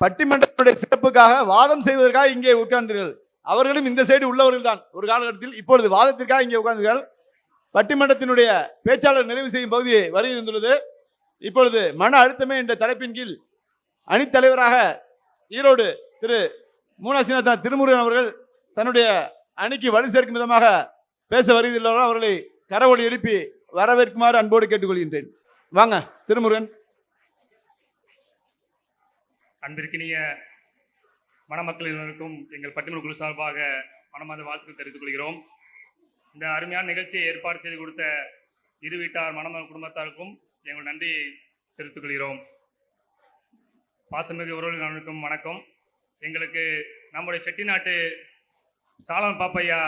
பட்டிமன்றத்துடைய சிறப்புக்காக வாதம் செய்வதற்காக இங்கே உட்கார்ந்தீர்கள். அவர்களும் இந்த சைடு உள்ளவர்கள் தான் ஒரு காலகட்டத்தில் இப்பொழுது வாதத்திற்காக இங்கே உட்கார்ந்தீர்கள். பட்டிமன்றத்தினுடைய பேச்சாளர் நிறைவு செய்யும் பகுதியை வருகை தந்துள்ளது. இப்பொழுது மன அழுத்தமே என்ற தலைப்பின் கீழ் அணித்தலைவராக ஈரோடு திரு மூனாசிநாதன் திருமுருகன் அவர்கள் தன்னுடைய அணிக்கு வலு சேர்க்கும் விதமாக பேச வருகிறவர்கள் அவர்களை கரவொலி எழுப்பி வரவேற்குமாறு அன்போடு கேட்டுக்கொள்கின்றேன். வாங்க திருமுருகன். அன்பிற்கினிய மணமக்கள் எங்கள் பட்டிமன்ற குழு சார்பாக மனமார்ந்த வாழ்த்துக்கள் தெரிவித்துக் கொள்கிறோம். இந்த அருமையான நிகழ்ச்சியை ஏற்பாடு செய்து கொடுத்த இரு வீட்டார் மணம குடும்பத்தாருக்கும் எங்கள் நன்றியை தெரிவித்துக் கொள்கிறோம். பாசமிகு உறவுகள் வணக்கம். எங்களுக்கு நம்முடைய செட்டிநாட்டு சாலன் பாப்பையா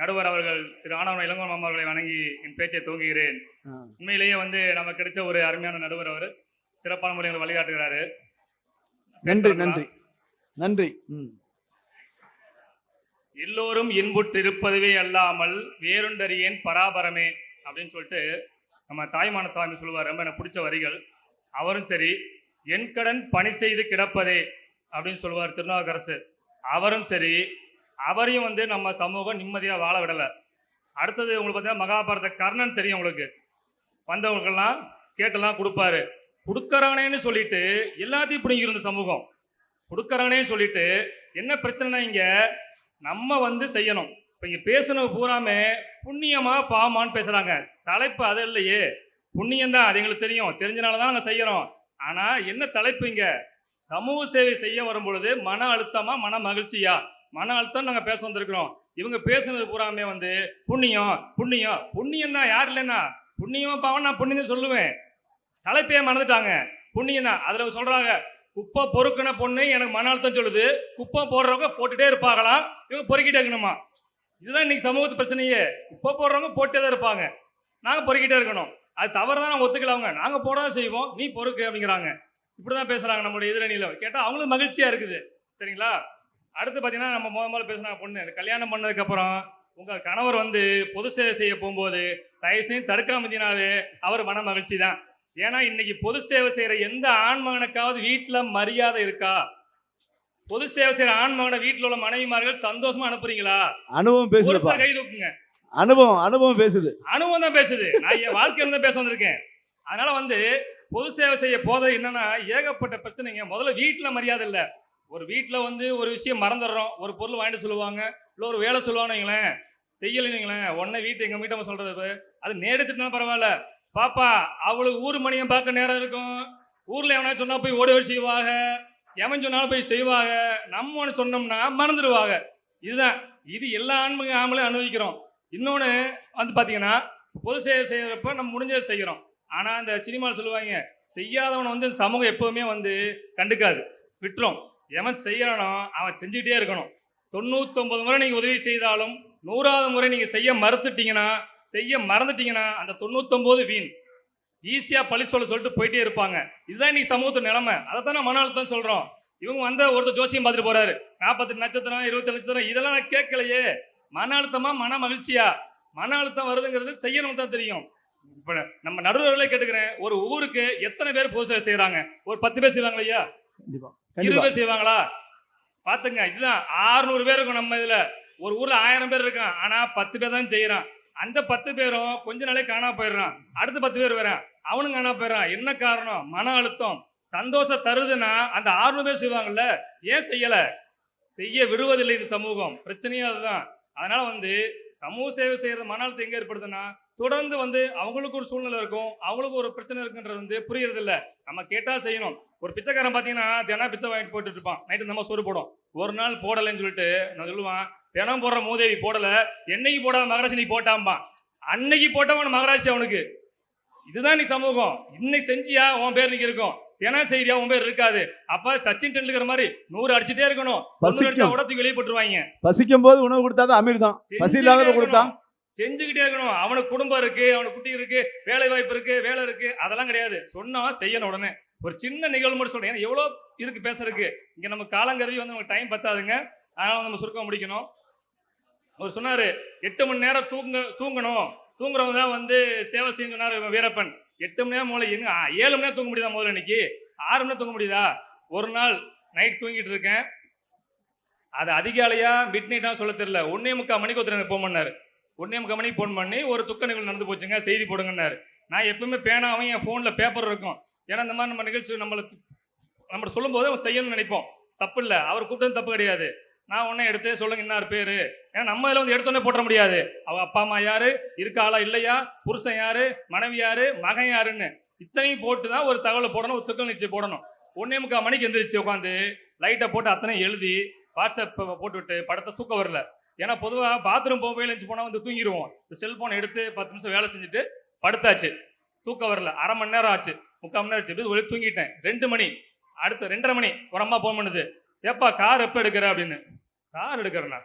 நடுவர் அவர்கள் திரு ஆனவன் இளங்கோன் மாமா அவர்களை வணங்கி என் பேச்சை துவங்குகிறேன். உண்மையிலேயே வந்து நமக்கு கிடைச்ச ஒரு அருமையான நடுவர் அவர். சிறப்பான முறையில் வழிகாட்டுகிறாரு. நன்றி நன்றி. நன்றி. எல்லோரும் இன்புற்றிருப்பதுவே அல்லாமல் வேறொன்றறியேன் பராபரமே அப்படின்னு சொல்லிட்டு நம்ம தாய்மான தாய்மை சொல்லுவார். ரொம்ப எனக்கு பிடிச்ச வரிகள். அவரும் சரி என் கடன் பணி செய்து கிடப்பதே அப்படின்னு சொல்லுவார் திருநாவுக்கரசு. அவரும் சரி அவரையும் வந்து நம்ம சமூகம் நிம்மதியாக வாழ விடலை. அடுத்தது உங்களுக்கு பார்த்தீங்கன்னா மகாபாரத கர்ணன் தெரியும் உங்களுக்கு. வந்தவங்களுக்கெல்லாம் கேட்டெல்லாம் கொடுப்பாரு. கொடுக்கறானேன்னு சொல்லிட்டு எல்லாத்தையும் பிடிங்கிருந்த சமூகம். கொடுக்கறானே சொல்லிட்டு என்ன பிரச்சனைனா இங்கே நம்ம வந்து செய்யணும். இப்போ இங்கே பேசுனது பூராமே புண்ணியமாக பாமான்னு பேசுகிறாங்க தலைப்பு அது இல்லையே. புண்ணியம் தான் அது எங்களுக்கு தெரியும். தெரிஞ்சனால தான் நாங்கள் செய்கிறோம் ஆனால் என்ன தலைப்பு இங்கே? சமூக சேவை செய்ய வரும் பொழுது மன அழுத்தமாக மன மகிழ்ச்சியா? மன அழுத்தம் நாங்கள் பேச வந்திருக்கிறோம். இவங்க பேசுனது பூராமே வந்து புண்ணியம் புண்ணியம். புண்ணியம் தான் யார் இல்லைன்னா புண்ணியமா பாவம் நான் புண்ணியம் சொல்லுவேன். தலைப்பையே மறந்துட்டாங்க. புண்ணியம் தான் அதில் சொல்கிறாங்க குப்பை பொறுக்கின பொண்ணு எனக்கு மன அழுத்தம் சொல்லுது. குப்பை போடுறவங்க போட்டுகிட்டே இருப்பாங்களாம் இவங்க பொறுக்கிட்டே இருக்கணுமா? இதுதான் இன்னைக்கு சமூகத்து பிரச்சனையே. குப்பை போடுறவங்க போட்டே தான் இருப்பாங்க. நாங்கள் பொறுக்கிட்டே இருக்கணும். அது தவறு தான் நாங்கள் ஒத்துக்கல அவங்க நாங்கள் போட தான் செய்வோம். நீ பொறுக்கு அப்படிங்கிறாங்க. இப்படி தான் பேசுகிறாங்க நம்மளுடைய எதிரணியில். கேட்டால் அவங்களும் மகிழ்ச்சியாக இருக்குது. சரிங்களா? அடுத்து பார்த்தீங்கன்னா நம்ம முத முதல்ல பேசுனாங்க பொண்ணு. கல்யாணம் பண்ணதுக்கப்புறம் உங்கள் கணவர் வந்து பொது சேவை செய்ய போகும்போது தயவு செஞ்சு தடுக்காமதினாவே அவர் மன மகிழ்ச்சி தான். ஏன்னா இன்னைக்கு பொது சேவை செய்யற எந்த ஆண்மகனுக்காவது வீட்டுல மரியாதை இருக்கா? பொது சேவை செய்யற ஆண்மகனை வீட்டுல உள்ள மனைவிமார்கள் சந்தோஷமா அனுப்புறீங்களா? அனுபவம் ஒருத்தர் கை தூக்குங்க. அனுபவம் அனுபவம் பேசுது. அனுபவம் தான் பேசுது. நான் என் வாழ்க்கையில தான் பேச வந்திருக்கேன். அதனால வந்து பொது சேவை செய்ய போது என்னன்னா ஏகப்பட்ட பிரச்சனைங்க. முதல்ல வீட்டுல மரியாதை இல்ல. ஒரு வீட்டில் வந்து ஒரு விஷயம் மறந்துடுறோம். ஒரு பொருள் வாங்கிட்டு சொல்லுவாங்க. இல்ல ஒரு வேலை சொல்லுவானுங்களேன் செய்யலைங்களேன் உடனே வீட்டு எங்கள் வீட்டை சொல்கிறது அது நேரத்துட்டுனா பரவாயில்ல. பாப்பா அவளுக்கு ஊர் மணியம் பார்க்க நேரம் இருக்கும். ஊரில் எவனா சொன்னால் போய் ஓடி ஓடி செய்வாங்க எவன் சொன்னாலும் போய் செய்வாங்க நம்ம ஒன்று சொன்னோம்னா மறந்துடுவாங்க இதுதான். இது எல்லா ஆண்மங்க ஆம்பளையும் அனுபவிக்கிறோம். இன்னொன்று வந்து பார்த்தீங்கன்னா பொது சேவை செய்கிறப்ப நம்ம முடிஞ்சதை செய்கிறோம் ஆனால் அந்த சினிமாவில் சொல்லுவாங்க செய்யாதவனை வந்து சமூகம் எப்போவுமே வந்து கண்டுக்காது. விட்டுரும். எவன் செய்யறானோ அவன் செஞ்சுக்கிட்டே இருக்கணும். தொண்ணூத்தொம்பது முறை நீங்கள் உதவி செய்தாலும் நூறாவது முறை நீங்கள் செய்ய மறுத்துட்டீங்கன்னா செய்ய மறந்துட்டீங்கன்னா அந்த தொண்ணூத்தொம்பது வீண். ஈஸியாக பழி சொல்ல சொல்லிட்டு போயிட்டே இருப்பாங்க. இதுதான் இன்னைக்கு சமூகத்து நிலைமை. அதை தான் மன அழுத்தம் சொல்கிறோம் இவங்க வந்த ஒருத்தர் ஜோசியம் பார்த்துட்டு போறாரு. நாற்பத்தெட்டு நட்சத்திரம் இருபத்தி நட்சத்திரம் இதெல்லாம் நான் கேட்கலையே. மன அழுத்தமா மன மகிழ்ச்சியா? மன அழுத்தம் வருதுங்கிறது செய்யணும் தான் தெரியும். இப்போ நம்ம நடுவர்களே கேட்டுக்கிறேன். ஒரு ஊருக்கு எத்தனை பேர் பூசை செய்கிறாங்க ஒரு பத்து பேர் செய்வாங்க ஐயா கண்டிப்பாக இருபது செய்வாங்களா? பாத்துங்க இதுதான் 600 பேர் இருக்கும் நம்ம இதுல. ஒரு ஊர்ல ஆயிரம் பேர் இருக்கான். ஆனா பத்து பேர் தான் செய்யறான் அந்த பத்து பேரும் கொஞ்ச நாளே காணா போயிடுறான். அடுத்த பத்து பேர் வரான் அவனும் காணா போயிடுறான். என்ன காரணம்? மன அழுத்தம். சந்தோஷம் தருதுன்னா அந்த 600 பேர் செய்வாங்கல்ல? ஏன் செய்யல? செய்ய விடுவதில்லை இந்த சமூகம். பிரச்சனையே அதுதான். அதனால வந்து சமூக சேவை செய்யறது மன அழுத்தம் எங்க ஏற்படுதுன்னா தொடர்ந்து வந்து அவங்களுக்கு ஒரு சூழ்நிலை இருக்கும் அவங்களுக்கு ஒரு பிரச்சனை இருக்குன்றது வந்து புரியறது இல்ல நம்ம கேட்டா செய்யணும். ஒரு பிச்சைக்காரன் பார்த்தீங்கன்னா தினம் பிச்சை வாங்கிட்டு போட்டுட்டு இருப்பான். நைட்டு நம்ம சோறு போடும் ஒரு நாள் போடலைன்னு சொல்லிட்டு நான் சொல்லுவான் தினம் போடுற மூதேவி போடல என்னைக்கு போடாத மகராசி நீ போட்டாம்பான். அன்னைக்கு போட்டவன் மகராசி அவனுக்கு. இதுதான் நீ சமூகம். இன்னைக்கு செஞ்சியா உன் பேர் இன்னைக்கு இருக்கும். தினம் செய்தியா? உன் பேர் இருக்காது. அப்ப சச்சின் டெண்டுல்கர் மாதிரி நூறு அடிச்சுட்டே இருக்கணும். பசிக்கும். உடத்துக்கு வெளியே போட்டுருவாங்க. பசிக்கும் போது உணவு கொடுத்தாதான் அமீர் தான். பசி இல்லாத கொடுத்தா? செஞ்சுக்கிட்டே இருக்கணும். அவனுக்கு குடும்பம் இருக்கு அவனுக்கு குட்டி இருக்கு வேலை வாய்ப்பு இருக்கு வேலை இருக்கு. அதெல்லாம் கிடையாது. சொன்னா செய்யணும் உடனே. ஒரு சின்ன நிகழ்வு மட்டும் சொல்றேன். எவ்வளோ இருக்கு பேசுறதுக்கு. இங்க நம்ம காலங்கருதி வந்து நமக்கு டைம் பத்தாதுங்க. அதனால நம்ம சுருக்கம் முடிக்கணும். அவர் சொன்னாரு எட்டு மணி நேரம் தூங்க தூங்கணும். தூங்குறவங்க தான் வந்து சேவை செய்யணும் சொன்னாரு வீரப்பன். எட்டு மணி நேரம் மூளை என்ன ஏழு மணி நேரம் தூங்க முடியுதா முதல்ல இன்னைக்கு? ஆறு மணி நேரம் தூங்க முடியுதா? ஒரு நாள் நைட் தூங்கிட்டு இருக்கேன். அது அதிகாலையா மிட் நைட்டாக சொல்ல தெரியல. ஒன்னே முக்கால் மணிக்கு ஒருத்தர் எனக்கு ஃபோன் ஒன்னே முக்கால் மணிக்கு ஃபோன் பண்ணி ஒரு துக்க நிகழ்வு நடந்து போச்சுங்க செய்தி போடுங்கன்னாரு. நான் எப்பவுமே பேனாவும் என் ஃபோனில் பேப்பர் இருக்கும். ஏன்னா இந்த மாதிரி நம்ம நிகழ்ச்சி நம்மளை நம்ம சொல்லும்போது அவன் செய்யணும்னு நினைப்போம். தப்பு இல்லை. அவர் கூப்பிட்டது தப்பு கிடையாது. நான் உடனே எடுத்து சொல்லுங்க இன்னார் பேர். ஏன்னா நம்ம இதில் வந்து எடுத்தோடனே போட்ட முடியாது. அவள் அப்பா அம்மா யாரு? இருக்காளா இல்லையா? புருஷன் யாரு? மனைவி யாரு? மகன் யாருன்னு. இத்தனையும் போட்டு தான் ஒரு தகவலை போடணும் ஒரு துக்கம் நிச்சயம் போடணும். ஒன்னே முக்கால் மணிக்கு எந்திரிச்சு உட்காந்து லைட்டை போட்டு அத்தனை எழுதி வாட்ஸ்அப் போட்டுவிட்டு படத்தை தூக்கம் வரல. ஏன்னா பொதுவாக பாத்ரூம் போக எழுந்து போனால் வந்து தூங்கிடுவோம் இந்த செல்போனை எடுத்து பத்து நிமிஷம் வேலை செஞ்சுட்டு படுத்தாச்சு. தூக்கம் வரல. அரை மணி நேரம் ஆச்சு. முக்கால் மணி நேரம் ஆச்சு. ஒளி தூங்கிட்டேன். ரெண்டு மணி அடுத்து ரெண்டரை மணி ஒரு அம்மா ஃபோன் பண்ணுது. ஏப்பா கார் எப்போ எடுக்கிற? அப்படின்னு. கார் எடுக்கிறேண்ணா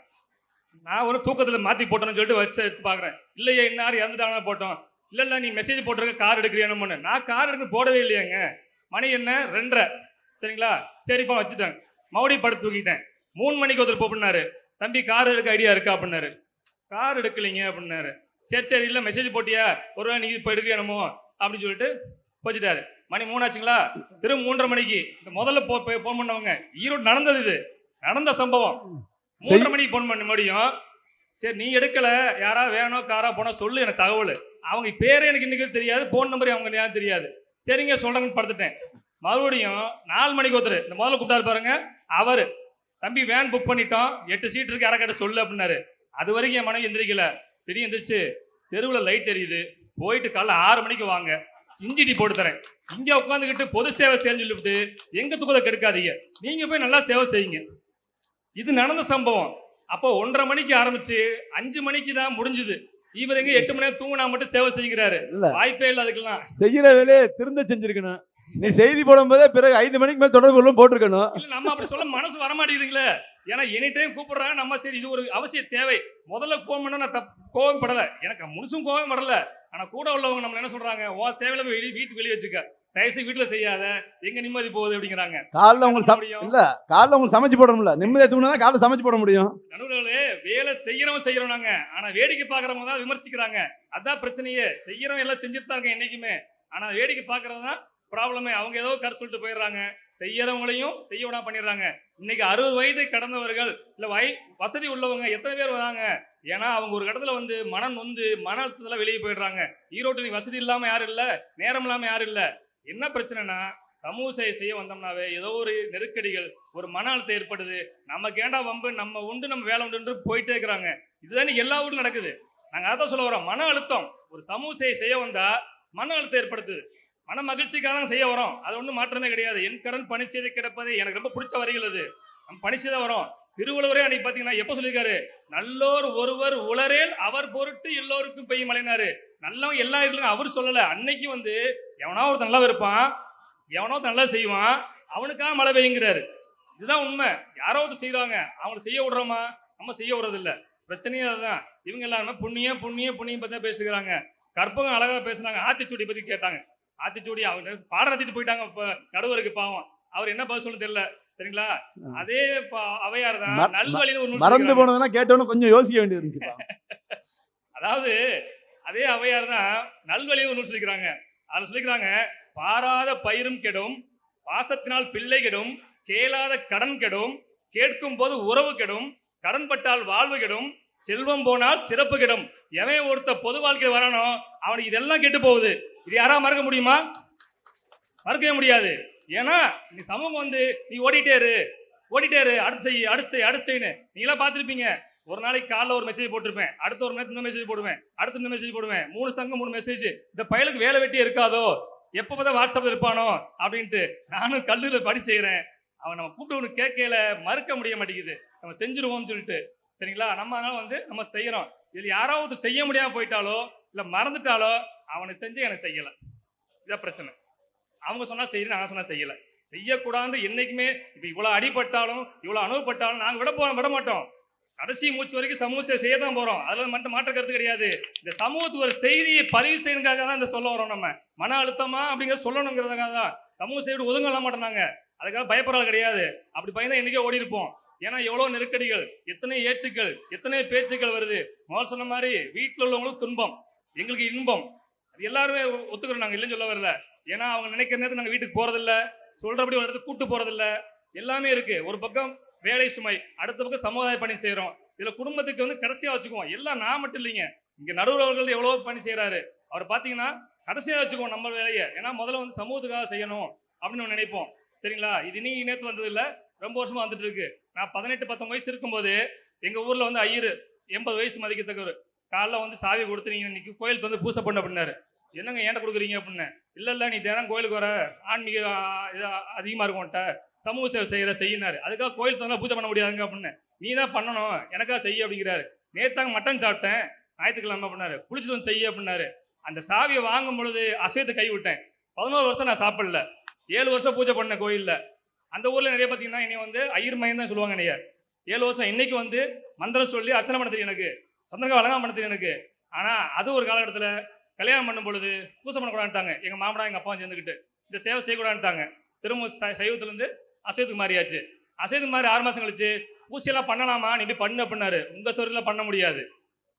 நான் ஒரு தூக்கத்தில் மாற்றி போட்டேன்னு சொல்லிட்டு வச்சு எடுத்து பார்க்குறேன். இல்லையே இன்னார் இறந்துட்டாங்கன்னா போட்டோம்? இல்லை இல்லை நீ மெசேஜ் போட்டிருக்க கார் எடுக்கிறியானு நான் கார் எடுக்க போடவே இல்லையாங்க. மணி என்ன? ரெண்டரை. சரிங்களா? சரிப்பா வச்சுட்டேன். மறுபடியும் படுத்து தூக்கிட்டேன் மூணு மணிக்கு ஒருத்தர் போப்பினாரு. தம்பி கார் எடுக்க ஐடியா இருக்கா அப்படின்னாரு. கார் எடுக்கலைங்க அப்படின்னாரு. சரி சரி இல்லை மெசேஜ் போட்டியா? ஒருவேளை நீ இப்போ எடுக்கணுமோ அப்படின்னு சொல்லிட்டு போச்சுட்டாரு. மணி மூணாச்சுங்களா திரும்ப மூன்றரை மணிக்கு. இந்த முதல்ல போ ஃபோன் பண்ணவங்க. ஈரோடு நடந்தது இது. நடந்த சம்பவம். மூன்றரை மணிக்கு ஃபோன் பண்ண முடியும் சரி நீ எடுக்கல. யாரா வேணும் காரா போனா சொல்லு எனக்கு தகவல். அவங்க பேர் எனக்கு இன்னைக்கு தெரியாது. ஃபோன் நம்பர் அவங்க யாரும் தெரியாது. சரிங்க சொல்றாங்கன்னு படுத்துட்டேன். மறுபடியும் நாலு மணிக்கு ஒருத்தர் இந்த முதல்ல கூப்பிட்டாரு பாருங்க அவர். தம்பி வேன் புக் பண்ணிட்டோம். எட்டு சீட் இருக்கு யாரா சொல்லு அப்படின்னாரு. அது வரைக்கும் என் மனைவி எந்திரிக்கல. திடீர் எந்திரிச்சு தெருவில் லைட் எரியுது. போயிட்டு காலைல ஆறு மணிக்கு வாங்க. இஞ்சிடி போட்டு தரேன். இங்கே உட்காந்துக்கிட்டு பொது சேவை செய்யணும்னு சொல்லிவிட்டு எங்கே தூக்கத்தை கெடுக்காதீங்க. நீங்கள் போய் நல்லா சேவை செய்யுங்க. இது நடந்த சம்பவம். அப்போ ஒன்றரை மணிக்கு ஆரம்பிச்சு அஞ்சு மணிக்கு தான் முடிஞ்சுது. இவர் எங்க எட்டு மணி நேரம் தூங்கினா மட்டும் சேவை செய்கிறாரு. இல்ல. வாய்ப்பே இல்லை அதுக்கெல்லாம். செய்யற வேலையை திருந்த செஞ்சிருக்கணும். நீ செய்தி போடும்போதே பிறகு ஐந்து மணிக்கு மேல தொடர்பு கொள்ளும் போட்டிருக்கணும். இல்ல நம்ம அப்படி சொல்ல மனசு வர மாட்டேங்குதுங்களே. ஏன்னா எனி டைம் கூப்பிடுறாங்க. நம்ம சரி இது ஒரு அவசிய தேவை. முதல்ல ஃபோன் பண்ண நான் தப் கோவம் படல. எனக்கு முழுசும் கோவம் படல ஆனா கூட உள்ளவங்க நம்ம என்ன சொல்றாங்க? ஓ சேவையில வீட்டுக்கு வெளியே வச்சுக்க. தயவுசெய்து வீட்டுல செய்யாத. எங்க நிம்மதி போகுது அப்படிங்கிறாங்க. காலைல உங்களுக்கு முடியும்? இல்ல காலைல உங்களுக்கு சமைச்சு போடணும்ல. நிம்மதியா தூங்கினா காலைல சமைச்சு போட முடியும். நடுவுகளே வேலை செய்யறவன் செய்யறோம் நாங்க ஆனா வேடிக்கை பாக்குறவங்க தான் விமர்சிக்கிறாங்க. அதான் பிரச்சனையே. செய்யறவன் எல்லாம் செஞ்சுட்டு தான் இருக்காங்க என்னைக்குமே. ஆனா வேடிக்கை பாக்குறது தான் ப்ராப்ளமே அவங்க ஏதோ கருத்து சொல்லிட்டு போயிடுறாங்க. செய்யறவங்களையும் செய்ய விடாம பண்ணிடுறாங்க. இன்னைக்கு அறுபது வயதை கடந்தவர்கள் இல்ல வய வசதி உள்ளவங்க எத்தனை பேர் வராங்க? ஏன்னா அவங்க ஒரு இடத்துல வந்து மனம் நொந்து மன அழுத்தத்துல வெளியே போயிடுறாங்க. ஈரோட்டு நீ வசதி இல்லாம யாரும் இல்ல நேரம் இல்லாம யாரும் இல்ல. என்ன பிரச்சனைனா சமூக சேவை செய்ய வந்தோம்னாவே ஏதோ ஒரு நெருக்கடிகள் ஒரு மன அழுத்தம் ஏற்படுது. நமக்கு ஏண்டா வம்பு நம்ம உண்டு நம்ம வேலை உண்டு போயிட்டே இருக்கிறாங்க. இதுதான் எல்லா ஊர்லயும் நடக்குது. நாங்கள் அதான் சொல்ல வரோம். மன அழுத்தம். ஒரு சமூக சேவை செய்ய வந்தால் மன அழுத்தம் ஏற்படுத்துது. மன மகிழ்ச்சிக்காக தான் செய்ய வரோம். அது ஒன்றும் மாற்றமே கிடையாது. என் கடன் பணி செய்து கிடப்பது எனக்கு ரொம்ப பிடிச்ச வரிகள் அது. நம்ம பணி செய்த வரோம். திருவள்ளுவரே அன்னைக்கு பார்த்தீங்கன்னா எப்போ சொல்லியிருக்காரு? நல்லோர் ஒருவர் உளரேல் அவர் பொருட்டு எல்லோருக்கும் பெய்யும் மலைனாரு நல்லவன் எல்லா இல்லைங்க அவர் சொல்லல. அன்னைக்கு வந்து எவனா ஒருத்தன் நல்லா இருப்பான். எவனோ நல்லா செய்வான். அவனுக்காக மழை பெய்யுங்கிறாரு. இதுதான் உண்மை. யாரோ ஒருத்தர் செய்வாங்க அவங்களை செய்ய விடுறோமா? நம்ம செய்ய விடுறது இல்ல பிரச்சனையே அதுதான். இவங்க எல்லாருமே புண்ணியம் புண்ணியம் புண்ணியம் தான் பேசுகிறாங்க கற்பகம் அழகா பேசுனாங்க. ஆத்திச்சூடி பத்தி கேட்டாங்க. ஆத்திச்சூடி அவங்க பாடம் நடத்திட்டு போயிட்டாங்க. இப்ப நடுவருக்கு பாவம். அவர் என்ன பதில் சொல்ல தெரியல. சரிங்களா? அதே அவையார் தான் நல்வழின்னு ஒரு மறந்து. போனதுன்னா கேட்டோன்னு கொஞ்சம் யோசிக்க வேண்டியது அதாவது அதே அவையார் தான் நல்வழிவு நூல் சொல்லிக்கிறாங்க. அதில் சொல்லிக்கிறாங்க பாராத பயிரும் கெடும் பாசத்தினால் பிள்ளை கெடும் கேளாத கடன் கெடும் கேட்கும் போது உறவு கெடும் கடன்பட்டால் வாழ்வு கெடும் செல்வம் போனால் சிறப்பு கெடும். எவன் ஒருத்த பொது வாழ்க்கை வரானோ அவனுக்கு இதெல்லாம் கெட்டு போகுது. இது யாரா மறக்க முடியுமா? மறக்கவே முடியாது. ஏன்னா நீ சமூகம் வந்து நீ ஓடிட்டே இரு ஓடிட்டே இரு அடுத்து செய் அடுத்து செய் அடுத்து செய்யு நீங்களாம் பார்த்துருப்பீங்க. ஒரு நாளைக்கு காலைல ஒரு மெசேஜ் போட்டிருப்பேன். அடுத்த ஒரு நேரத்துக்கு மெசேஜ் போடுவேன். அடுத்த இந்த மெசேஜ் போடுவேன். மூணு சங்கம் மூணு மெசேஜ் இந்த பயலுக்கு வேலை வெட்டி இருக்காதோ? எப்போ பார்த்தா வாட்ஸ்அப்ல இருப்பானோ? அப்படின்ட்டு நானும் கல்லூரியில் படி செய்கிறேன் அவன் நம்ம கூப்பிட்டு ஒன்று கேட்கல மறுக்க முடிய மாட்டேங்குது. நம்ம செஞ்சிருவோம்னு சொல்லிட்டு. சரிங்களா? நம்ம அதனால வந்து நம்ம செய்கிறோம் இதில் யாராவது செய்ய முடியாமல் போயிட்டாலோ இல்லை மறந்துட்டாலோ அவனை செஞ்சு எனக்கு செய்யலை. இதான் பிரச்சனை. அவங்க சொன்னால் செய்யணும் நாங்கள் சொன்னால் செய்யலை. செய்யக்கூடாது என்றைக்குமே இப்போ இவ்வளோ அடிபட்டாலும் இவ்வளோ அனுபவப்பட்டாலும் நாங்கள் விட போ விட மாட்டோம். கடைசி மூச்சு வரைக்கும் சமூக சேவை செய்ய தான் போகிறோம் அதில் மட்டும் மாற்ற கருத்து கிடையாது. இந்த சமூகத்துக்கு ஒரு செய்தியை பதிவு செய்யணுக்காக தான் இந்த சொல்ல வரோம் நம்ம. மன அழுத்தமா அப்படிங்கிறத சொல்லணுங்கிறதுக்காக தான். சமூக சேவை ஒதுங்கலாம் மாட்டோம் அதுக்காக பயப்படுறது கிடையாது. அப்படி பயந்தா என்றைக்கே ஓடி இருப்போம் ஏன்னா எவ்வளோ நெருக்கடிகள் எத்தனை ஏச்சுக்கள் எத்தனை பேச்சுக்கள் வருது. முதல் சொன்ன மாதிரி வீட்டில் உள்ளவங்களுக்கு துன்பம் எங்களுக்கு இன்பம். அது எல்லாருமே ஒத்துக்கிறோம் நாங்கள் இல்லைன்னு சொல்ல வரல. ஏன்னா அவங்க நினைக்கிற நேரத்தில் நாங்கள் வீட்டுக்கு போகிறதில்ல சொல்கிறபடி ஒரு இடத்துக்கு கூப்பிட்டு போகிறதில்ல எல்லாமே இருக்குது ஒரு பக்கம் வேலை சுமை அடுத்த பக்கம் சமுதாய பணி செய்கிறோம் இதில் குடும்பத்துக்கு வந்து கடைசியாக வச்சுக்குவோம். எல்லாம் நான் மட்டும் இல்லைங்க. இங்கே நடுவர் அவர்கள் எவ்வளோ பணி செய்கிறாரு அவர் பார்த்தீங்கன்னா கடைசியாக வச்சுக்குவோம் நம்ம வேலையை. ஏன்னா முதல்ல வந்து சமூகத்துக்காக செய்யணும் அப்படின்னு நம்ம நினைப்போம். சரிங்களா? இது இன்னைக்கு நேற்று வந்தது ரொம்ப வருஷமாக வந்துட்டு இருக்கு. நான் பதினெட்டு பத்தொம்பது வயசு இருக்கும்போது எங்கள் ஊரில் வந்து ஐயர் எண்பது வயசு மதிக்கத்தக்கவர். காலைல வந்து சாவி கொடுத்து நீங்க இன்னைக்கு கோயிலுக்கு வந்து பூசை பண்ண அப்படின்னாரு. என்னங்க ஏன்ட்ட கொடுக்குறீங்க அப்படின்னு. இல்லை இல்லை நீ தினம் கோயிலுக்கு வர. ஆன்மீக இது அதிகமாக இருக்கும்ட்ட சமூக சேவை செய்கிற செய்யினாரு. அதுக்காக கோயில் தந்தா பூஜை பண்ண முடியாதுங்க அப்படின்னு. நீ தான் பண்ணணும். எனக்காக செய்ய அப்படிங்கிறாரு. நேத்தாங்க மட்டன் சாப்பிட்டேன். ஞாயிற்றுக்கிழமை பண்ணாரு குளிச்சுட்டு வந்து செய்ய அப்படின்னாரு. அந்த சாவியை வாங்கும் பொழுது அசைத்து கைவிட்டேன் பதினோரு வருஷம் நான் சாப்பிடல. ஏழு வருஷம் பூஜை பண்ண கோயிலில். அந்த ஊரில் நிறைய பார்த்தீங்கன்னா என்னை வந்து ஐயர் மையம் தான் சொல்லுவாங்க என்னைய. ஏழு வருஷம் இன்னைக்கு வந்து மந்திரம் சொல்லி அர்ச்சனை பண்ண தெரியும் எனக்கு. சந்திரகா வழங்காம பண்ண தெரியும் எனக்கு. ஆனால் அது ஒரு காலகட்டத்தில் கல்யாணம் பண்ணும் பொழுது பூசை பண்ணக்கூடாதுட்டாங்க எங்கள் மாமனா எங்கள் அப்பாவும் சேர்ந்துக்கிட்டு. இந்த சேவை செய்யக்கூடாதுட்டாங்க திரும்ப சை- சைவத்துல இருந்து மாறியாச்சு மாறி ஆறு மாதம் கழிச்சு ஊசியெல்லாம் பண்ணலாமா? நீ இப்படி பண்ணு அப்படின்னாரு. உங்கள் சொரியில பண்ண முடியாது.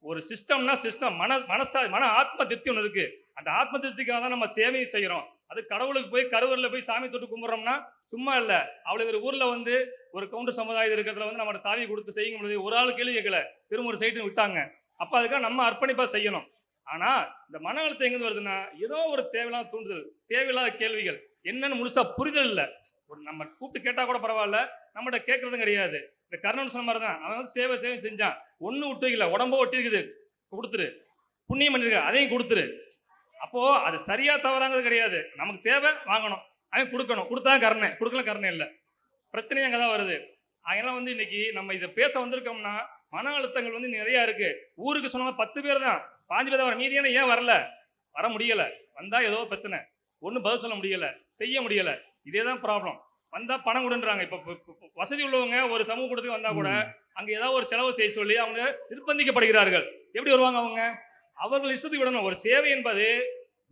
ஒரு சிஸ்டம்னா சிஸ்டம் மன மனசா மன ஆத்ம திருப்தி ஒன்று இருக்குது அந்த ஆத்ம திருப்திக்காக தான் நம்ம சேவையும் செய்கிறோம் அது கடவுளுக்கு போய் கருவரில் போய் சாமி தொட்டு கும்பிட்றோம்னா சும்மா இல்லை. அவ்வளோ ஒரு ஊரில் வந்து ஒரு கவுண்டர் சமுதாயம் இருக்கிறதுல வந்து நம்மளோட சாவி கொடுத்து செய்யும் பொழுது ஒரு ஆள் கேள்வி கேட்கல. திரும்ப ஒரு சைட்டு விட்டாங்க. அப்போ அதுக்காக நம்ம அர்ப்பணிப்பாக செய்யணும். ஆனால் இந்த மன அழுத்தம் எங்கேருந்து வருதுன்னா ஏதோ ஒரு தேவையில்லாத தூண்டுதல் தேவையில்லாத கேள்விகள். என்னன்னு முழுசா புரிதல் இல்லை. ஒரு நம்ம கூப்பிட்டு கேட்டால் கூட பரவாயில்ல நம்மகிட்ட கேட்கறதும் கிடையாது. இந்த கர்ணன் சொன்ன மாதிரி தான் அவன் வந்து சேவை சேவை செஞ்சான். ஒன்றும் விட்டு இல்லை உடம்போ ஒட்டியிருக்குது கொடுத்துரு. புண்ணியம் பண்ணியிருக்க அதையும் கொடுத்துரு. அப்போது அது சரியாக தவறாங்கிறது கிடையாது. நமக்கு தேவை வாங்கணும். அவன் கொடுக்கணும். கொடுத்தா கருணை. கொடுக்கல கருணை இல்லை. பிரச்சனையும் அங்கே தான் வருது. அதெல்லாம் வந்து இன்னைக்கு நம்ம இதை பேச வந்திருக்கோம்னா மன அழுத்தங்கள் வந்து நிறையா இருக்குது ஊருக்கு சொன்னாங்க பத்து பேர் தான். பாஞ்சு பேர் தான் வர. மீதியான ஏன் வரல? வர முடியலை. வந்தால் ஏதோ பிரச்சனை. ஒன்றும் பதில் சொல்ல முடியலை. செய்ய முடியலை. இதே தான் ப்ராப்ளம் வந்தா பணம் கொடுன்றாங்க. இப்போ வசதி உள்ளவங்க ஒரு சமூக கூட்டத்துக்கு வந்தா கூட அங்க ஏதாவது ஒரு செலவு செய்ய சொல்லி அவங்க நிர்பந்திக்கப்படுகிறார்கள். எப்படி வருவாங்க அவங்க? அவர்கள் இஷ்டத்துக்கு விடணும். ஒரு சேவை என்பது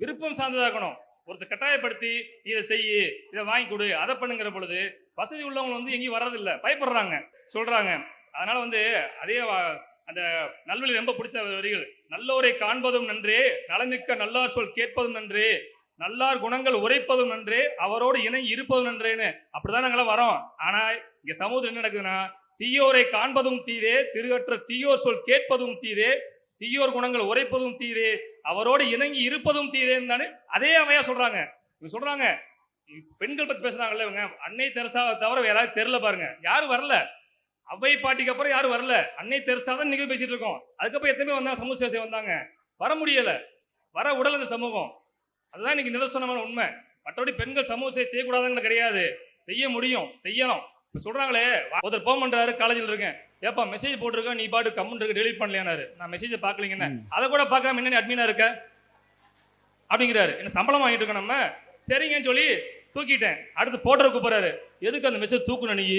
விருப்பம் சார்ந்ததா இருக்கணும் ஒருத்தர் கட்டாயப்படுத்தி இதை செய்யு இதை வாங்கி கொடு அதை பண்ணுங்கிற பொழுது வசதி உள்ளவங்க வந்து எங்கேயும் வர்றதில்ல. பயப்படுறாங்க. சொல்றாங்க. அதனால வந்து அதே அந்த நல்வழி ரொம்ப பிடிச்ச வரிகள். நல்லோரை காண்பதும் நன்றே நலமிக்க நல்லார் சொல் கேட்பதும் நன்றே நல்லார் குணங்கள் உரைப்பதும் நன்றே அவரோடு இணங்கி இருப்பதும் நன்றேன்னு. அப்படிதான் நாங்களாம் வரோம். ஆனா இங்க சமூகத்தில் என்ன நடக்குதுன்னா தீயோரை காண்பதும் தீரே திருகற்ற தீயோர் சொல் கேட்பதும் தீரே தீயோர் குணங்கள் உரைப்பதும் தீரே அவரோடு இணங்கி இருப்பதும் தீரேன்னு தானே அதே அவையா சொல்றாங்க. இவங்க சொல்றாங்க பெண்கள் பத்தி பேசுறாங்கல்ல இவங்க அன்னை தெரசாவை தவிர யாராவது தெரில பாருங்க. யாரும் வரல. அவை பாட்டிக்கு அப்புறம் யாரும் வரல. அன்னை தெரசா தான் நிகழ்ச்சி பேசிட்டு இருக்கோம். அதுக்கப்புறம் எத்தனை பேர் வந்தாங்க சமூக சேவை வந்தாங்க. வர முடியல. வர உடல் அந்த சமூகம். அதுதான் இன்னைக்கு நிதர்சனமான உண்மை. மற்றபடி பெண்கள் சமூக சேவை செய்யக்கூடாதுன்னு கிடையாது. செய்ய முடியும். செய்யணும். இப்ப சொல்றாங்களே வா- ஒருத்தர் போன் பண்றாரு காலேஜில் இருக்கேன். ஏப்பா மெசேஜ் போட்டிருக்க நீ பாட்டு கம்முன்னு இருக்கு டெலிட் பண்ணலையானாரு. நான் மெசேஜை பார்க்கலீங்கன்னு அதை கூட பார்க்காம என்ன அட்மினா இருக்க? அப்படிங்கிறாரு. என்ன சம்பளம் வாங்கிட்டு இருக்கோம் நம்ம? சரிங்கன்னு சொல்லி தூக்கிட்டேன். அடுத்து போட்டுற கூப்பிடுறாரு. எதுக்கு அந்த மெசேஜ் தூக்கணும் நீ?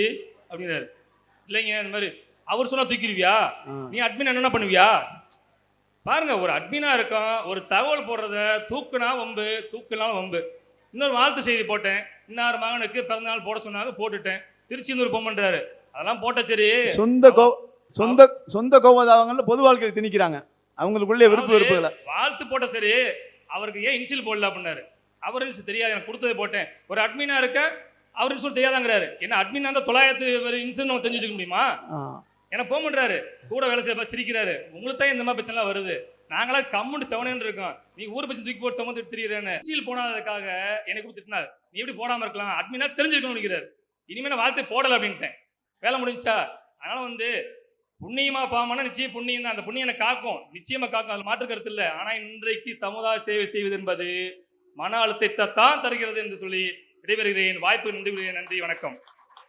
அப்படிங்கிறாரு. இல்லைங்க இந்த மாதிரி. அவர் சொன்னா தூக்கிடுவியா? நீ அட்மின் என்ன பண்ணுவியா? பாருங்க ஒரு அட்மினா இருக்கான் ஒரு தகவல் போடுறத தூக்குனா வம்பு தூக்குனாலும் வம்பு. இன்னொரு வாழ்த்து செய்தி போட்டேன். இன்னார் மகனுக்கு பிறந்தநாள் போட சொன்னாங்க போட்டுட்டேன். திருச்சி ஒரு பொம்மன்றாரு அதெல்லாம் போட்ட சரி சொந்த கோ சொந்த சொந்த கோபதாவங்கள்ல பொது வாழ்க்கையில் திணிக்கிறாங்க. அவங்களுக்குள்ளே விருப்பு வெறுப்புகளை. வாழ்த்து போட்ட சரி அவருக்கு ஏன் இன்சில் போடல அப்படின்னாரு. அவர் இன்சில் தெரியாது எனக்கு கொடுத்ததை போட்டேன். ஒரு அட்மினா இருக்க அவர் இன்சில் தெரியாதாங்கிறாரு. என்ன அட்மினா இருந்தால் தொள்ளாயிரத்து இன்சில் நம்ம தெரிஞ்சு வச்சுக்க முடியுமா? ஆ. என்ன போக பண்றாரு. கூட வேலை செய்ய சிரிக்கிறாரு. உங்களுக்கு தான் இந்த மாதிரி பிரச்சனைலாம் வருது. நாங்களா கம்முண்டு செவனேன்னு இருக்கோம். நீ ஊர் பிரச்சனை தூக்கி போட்டு சமந்து திரியிறேன்னு. சீல் போனாததுக்காக எனக்கு திட்டினார். நீ எப்படி போடாம இருக்கலாம்? அட்மினா தெரிஞ்சுக்கணும் நினைக்கிறார். இனிமேல் நான் வாழ்த்து போடல அப்படின்ட்டேன். வேலை முடிஞ்சா? அதனால வந்து புண்ணியமா பாவம்னா நிச்சயம் புண்ணியம் தான். அந்த புண்ணியம் எனக்கு காக்கும். நிச்சயமா காக்கும். அது மாற்று கருத்து இல்லை. ஆனா இன்றைக்கு சமுதாய சேவை செய்வது என்பது மன அழுத்தத்தை தான் தருகிறது என்று சொல்லி விடைபெறுகிறேன். வாய்ப்பு நன்றி நன்றி வணக்கம்.